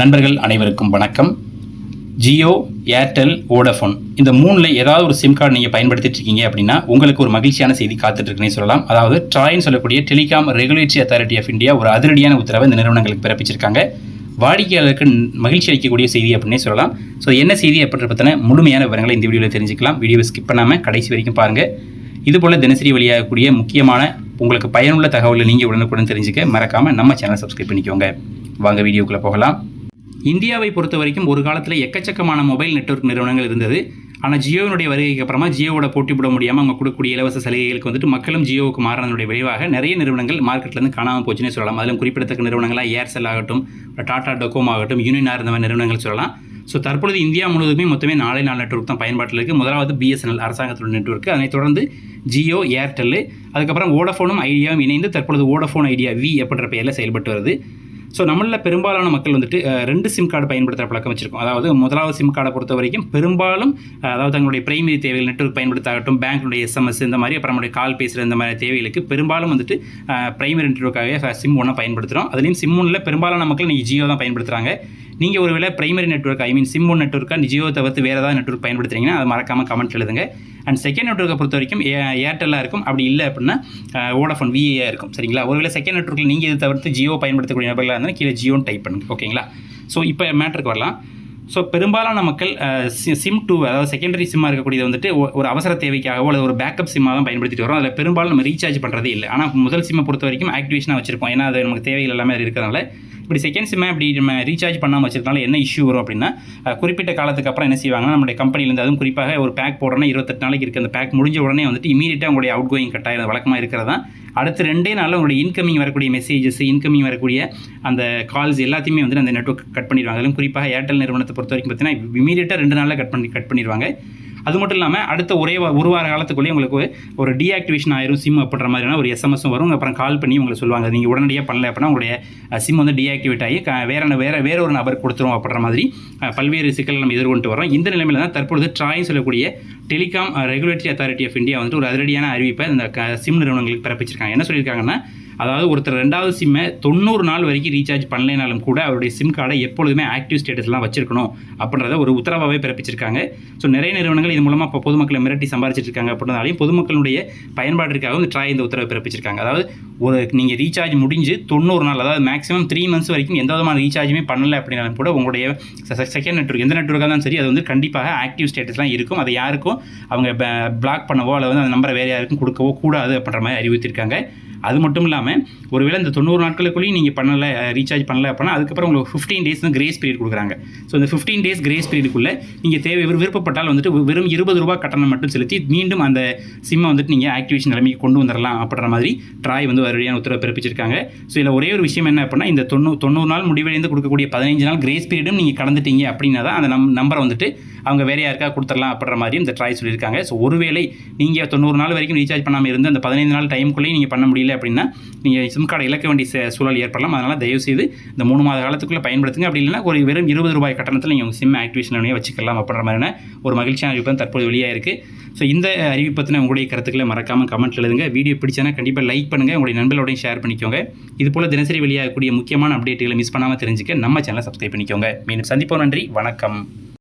நண்பர்கள் அனைவருக்கும் வணக்கம். ஜியோ ஏர்டெல் வோடஃபோன் இந்த மூணில் ஏதாவது ஒரு சிம் கார்டு நீங்கள் பயன்படுத்திட்டு இருக்கீங்க அப்படின்னா உங்களுக்கு ஒரு மகிழ்ச்சியான செய்தி காத்துட்ருக்குன்னு சொல்லலாம். அதாவது ட்ராய்னு சொல்லக்கூடிய telecom regulatory authority of India ஒரு அதிரடியான உத்தரவை இந்த நிறுவனங்களுக்கு பிறப்பிச்சிருக்காங்க. வாடிக்கையாளருக்கு மகிழ்ச்சி அளிக்கக்கூடிய செய்தி அப்படின்னே சொல்லலாம். ஸோ என்ன செய்தி அப்படின்ற பற்றின முழுமையான விவரங்களை இந்த வீடியோவில் தெரிஞ்சுக்கலாம். வீடியோவை ஸ்கிப் பண்ணாமல் கடைசி வரைக்கும் பாருங்கள் இதுபோல் தினசரி வெளியாகக்கூடிய முக்கியமான உங்களுக்கு பயனுள்ள தகவலை நீங்கள் உடனுக்குடன் தெரிஞ்சுக்க மறக்காமல் நம்ம சேனல் சப்ஸ்கிரைப் பண்ணிக்கோங்க. வாங்க வீடியோக்குள்ளே போகலாம். இந்தியாவை பொறுத்த வரைக்கும் ஒரு காலத்தில் எக்கச்சக்கமான மொபைல் நெட்வொர்க் நிறுவனங்கள் இருந்தது. ஆனால் ஜியோவினுடைய வருகைக்கு அப்புறமா ஜியோவோட போட்டி போட முடியாமல் அவங்க கொடுக்கக்கூடிய இலவச சலுகைகளுக்கு வந்துட்டு மக்களும் ஜியோவுக்கு மாறினதுடைய விளைவாக நிறைய நிறுவனங்கள் மார்க்கெட்லேருந்து காணாமல் போச்சுன்னு சொல்லலாம். அதிலும் குறிப்பிடத்தக்க நிறுவனங்களாக ஏர்செல் ஆகட்டும் டாடா டொக்கோமோ ஆகட்டும் யூனினார் இந்த மாதிரி நிறுவனங்கள் சொல்லலாம். ஸோ தற்பொழுது இந்தியா முழுவதுமே மொத்தமே நாலே நாலு நெட்ஒர்க் தான் பயன்பாட்டில் இருக்குது முதலாவது பிஎஸ்என்எல் அரசாங்கத்தோட நெட்ஒர்க் அதனைத் தொடர்ந்து ஜியோ ஏர்டெல் அதுக்கப்புறம் ஓடஃபோனும் ஐடியாவும் இணைந்து தற்பொழுது வோடஃபோன் ஐடியா வி அப்படின்ற பெயரில் செயல்பட்டு வருது. ஸோ நம்மளில் பெரும்பாலான மக்கள் வந்துட்டு ரெண்டு சிம் கார்டு பயன்படுத்துகிற பழக்கம் வச்சிருக்கோம். அதாவது முதலாவது சிம் கார்டை பொறுத்த வரைக்கும் பெரும்பாலும் அதாவது தங்களுடைய பிரைமரி தேவைகள் நெட்வொர்க் பயன்படுத்தாகட்டும் பேங்க்னுடைய எஸ்எம்எஸ் இந்த மாதிரி அப்புறம் நம்மளுடைய கால் பேசுகிற இந்த மாதிரி தேவைகளுக்கு பெரும்பாலும் வந்துட்டு பிரைமரி நெட்வொர்க்காகவே சிம் ஒன்றை பயன்படுத்துகிறோம் அதுலேயும் சிம் ஒன்றில் பெரும்பாலான மக்கள் நீங்கள் ஜியோ தான் பயன்படுத்துகிறாங்க நீங்கள் ஒருவேளை primary network I mean SIM one நெட்வொர்க்காக ஜியோ தவிர்த்து வேறு ஏதாவது நெட்வொர்க் பயன்படுத்துறீங்கன்னா அதை மறக்காமல் கமெண்ட் எழுதுங்க. அண்ட் செகண்ட் நெட்வொர்க்கை பொறுத்த வரைக்கும் ஏ- ஏர்டெல்லாக இருக்கும். அப்படி இல்லை அப்படின்னா ஓடஃபோன் விஏஆ இருக்கும். சரிங்களா? ஒருவேளை செகண்ட் நெட்ஒர்க்கில் நீங்கள் இது தவிர்த்து ஜியோ பயன்படுத்தக்கூடிய நபர்களாக இருந்தால் கீழே ஜியோன்னு டைப் பண்ணுங்க. ஓகேங்களா ஸோ இப்போ மேட்ருக்கு வரலாம். ஸோ பெரும்பாலான மக்கள் சிம் டூ அதாவது செகண்டரி சிம்மாக இருக்கக்கூடியது வந்துட்டு ஒரு அவசர தேவைக்காகவோ அல்லது ஒரு பேக்கப் சிம்மாக தான் பயன்படுத்திட்டு வரோம் அதில் பெரும்பாலும் நம்ம ரீசார்ஜ் பண்ணுறதே இல்லை. ஆனால் முதல் சிம்மை பொறுத்த வரைக்கும் ஆக்டிவேஷனாக வச்சிருப்போம். ஏன்னா அது நமக்கு தேவைகள் எல்லாமே அது இருக்கிறதுனால. இப்படி செகண்ட் சிம்மை இப்படி நம்ம ரீசார்ஜ் பண்ணாமல் வச்சிருக்கனால என்ன இஷ்யூ வரும் அப்படின்னா குறிப்பிட்ட காலத்துக்கு அப்புறம் என்ன செய்வாங்கன்னா நம்மளுடைய கம்பெனிலேருந்து அதுவும் குறிப்பாக ஒரு பேக் போடுறோன்னா இருபத்தெட்டு நாளைக்கு இருக்குது அந்த பேக் முடிஞ்ச உடனே வந்துட்டு இமீடியட்டாக உங்களுடைய அவுட் கோயிங் கட்டாயம் வழக்கமாக இருக்கிறதா அடுத்து ரெண்டே நாளில் உங்களுடைய இன்கமிங் வரக்கூடிய மெசேஜஸ் இன்கமிங் வரக்கூடிய அந்த கால்ஸ் எல்லாத்தையுமே வந்து அந்த நெட்வொர்க் கட் பண்ணிடுவாங்க. அதுவும் குறிப்பாக ஏர்டெல் நிறுவனத்தை பொறுத்த வரைக்கும் பார்த்தீங்கன்னா இமீடியட்டாக ரெண்டு நாளில் கட் பண்ணி கட் பண்ணிடுவாங்க. அது மட்டும் இல்லாமல் அடுத்த ஒரே ஒரு வார காலத்துக்குள்ளேயே உங்களுக்கு ஒரு- டீஆக்டிவேஷன் ஆயிரும் சிம் அப்படின்ற மாதிரியான ஒரு எஸ்எம்எஸும் வரும். அப்புறம் கால் பண்ணி உங்களுக்கு சொல்லுவாங்க நீங்கள் உடனடியாக பண்ணல அப்படின்னா உங்களுடைய சிம் வந்து டீஆக்டிவேட் ஆகி வேற வேற வேற ஒரு நபர் கொடுத்துரும் அப்படின்ற மாதிரி பல்வேறு சிக்கல்கள் நம்ம எதிர்கொண்டு வரோம் இந்த நிலைமையில் தான் தற்பொழுது ட்ராய் சொல்லக்கூடிய telecom regulatory authority of India வந்துட்டு ஒரு அதிரடியான அறிவிப்பை இந்த சிம் நிறுவனங்களுக்கு பிறப்பிச்சிருக்காங்க. என்ன சொல்லியிருக்காங்கன்னா அதாவது ஒருத்தர் ரெண்டாவது சிம்மை தொண்ணூறு நாள் வரைக்கும் ரீசார்ஜ் பண்ணலைனாலும் கூட அவருடைய சிம் கார்டை எப்பொழுதுமே ஆக்டிவ் ஸ்டேட்டஸ்லாம் வச்சிருக்கணும் அப்படின்றத ஒரு உத்தரவாகவே பிறப்பிச்சிருக்காங்க. ஸோ நிறைய நிறுவனங்கள் இது மூலமாக இப்போ பொதுமக்களை மிரட்டி சம்பாரிச்சிட்டு இருக்காங்க அப்படின்றதாலையும் பொதுமக்களுடைய பயன்பாட்டிற்காக வந்து ட்ராய் இந்த உத்தரவை பிறப்பிச்சிருக்காங்க. அதாவது ஒரு நீங்கள் ரீசார்ஜ் முடிஞ்சு தொண்ணூறு நாள் அதாவது மேக்ஸிமம் த்ரீ மந்த்ஸ் வரைக்கும் எந்த விதமான ரீசார்ஜுமே பண்ணல அப்படின்னாலும் கூட உங்களுடைய செகண்ட் நெட்ஒர்க் எந்த நெட்வொர்க்காக இருந்தாலும் சரி அது வந்து கண்டிப்பாக ஆக்டிவ் ஸ்டேட்டஸ்லாம் இருக்கும். அதை யாருக்கும் அவங்க பிளாக் பண்ணவோ அல்லது வந்து அந்த நம்பரை வேறு யாருக்கும் கொடுக்கவோ கூடாது அப்படின்ற மாதிரி அறிவித்திருக்காங்க அது மட்டும் இல்லாமல் ஒருவேளை இந்த தொண்ணூறு நாட்களுக்குள்ளேயும் நீங்கள் பண்ணலை ரீசார்ஜ் பண்ணலை அப்படின்னா அதுக்கப்புறம் உங்களுக்கு ஃபிஃப்டீன் டேஸ் தான் கிரேஸ் பீரியட் கொடுக்குறாங்க. ஸோ இந்த ஃபிஃப்டீன் டேஸ் கிரேஸ் பீரியடுக்குள்ளே நீங்கள் தேவை விரு- விருப்பப்பட்டால் வந்துட்டு வெறும் இருபது ரூபா கட்டணம் மட்டும் செலுத்தி மீண்டும் அந்த சிம்மை வந்துட்டு நீங்கள் ஆக்டிவேஷன் நிலைமைக்கு கொண்டு வந்துடலாம் அப்படின்ற மாதிரி ட்ராய் வந்து வரியான உத்தரவு பிறப்பிச்சிருக்காங்க. ஸோ இதில் ஒரே ஒரு விஷயம் என்ன அப்படின்னா இந்த தொண்ணூ தொண்ணூறு நாள் முடிவடைந்து கொடுக்கக்கூடிய பதினஞ்சு நாள் கிரேஸ் பீரியடும் நீங்கள் கடந்துட்டீங்க அப்படின்னா தான் அந்த நம் நம்பரை வந்துட்டு அவங்க வேற யாருக்கா கொடுத்துடலாம் அப்படின்ற மாதிரியும் இந்த ட்ராய் சொல்லியிருக்காங்க. ஸோ ஒருவேளை நீங்கள் தொண்ணூறு நாள் வரைக்கும் ரீசார்ஜ் பண்ணாமல் இருந்து அந்த பதினைந்து நாள் டைமுக்குள்ளேயும் நீங்கள் பண்ண முடியல அப்படின்னா நீங்கள் சிம் கார்டை இழக்க வேண்டிய சூழல் ஏற்படலாம். அதனால் தயவுசெய்து இந்த மூணு மாத காலத்துக்குள்ளே பயன்படுத்துங்க. அப்படி இல்லைன்னா ஒரு வெறும் இருபது ரூபாய் கட்டணத்தில் நீங்கள் உங்கள் சிம் ஆக்டிவேஷன் வச்சுக்கலாம் அப்படின்ற மாதிரியான ஒரு மகிழ்ச்சியான அறிவிப்பு தற்போது வெளியாக இருக்குது ஸோ இந்த அறிவிப்பு உங்களுடைய கருத்துக்களை மறக்காமல் கமெண்ட் எழுதுங்க. வீடியோ பிடிச்சனா கண்டிப்பாக லைக் பண்ணுங்கள் உங்களுடைய நண்பர்களோடையும் ஷேர் பண்ணிக்கோங்க. இது போல் தினசரி வெளியாகக்கூடிய முக்கியமான அப்டேட்டுகளை மிஸ் பண்ணாமல் தெரிஞ்சுக்க நம்ம சேனலை சப்ஸ்கிரைப் பண்ணிக்கோங்க. மீண்டும் சந்திப்போம். நன்றி. வணக்கம்.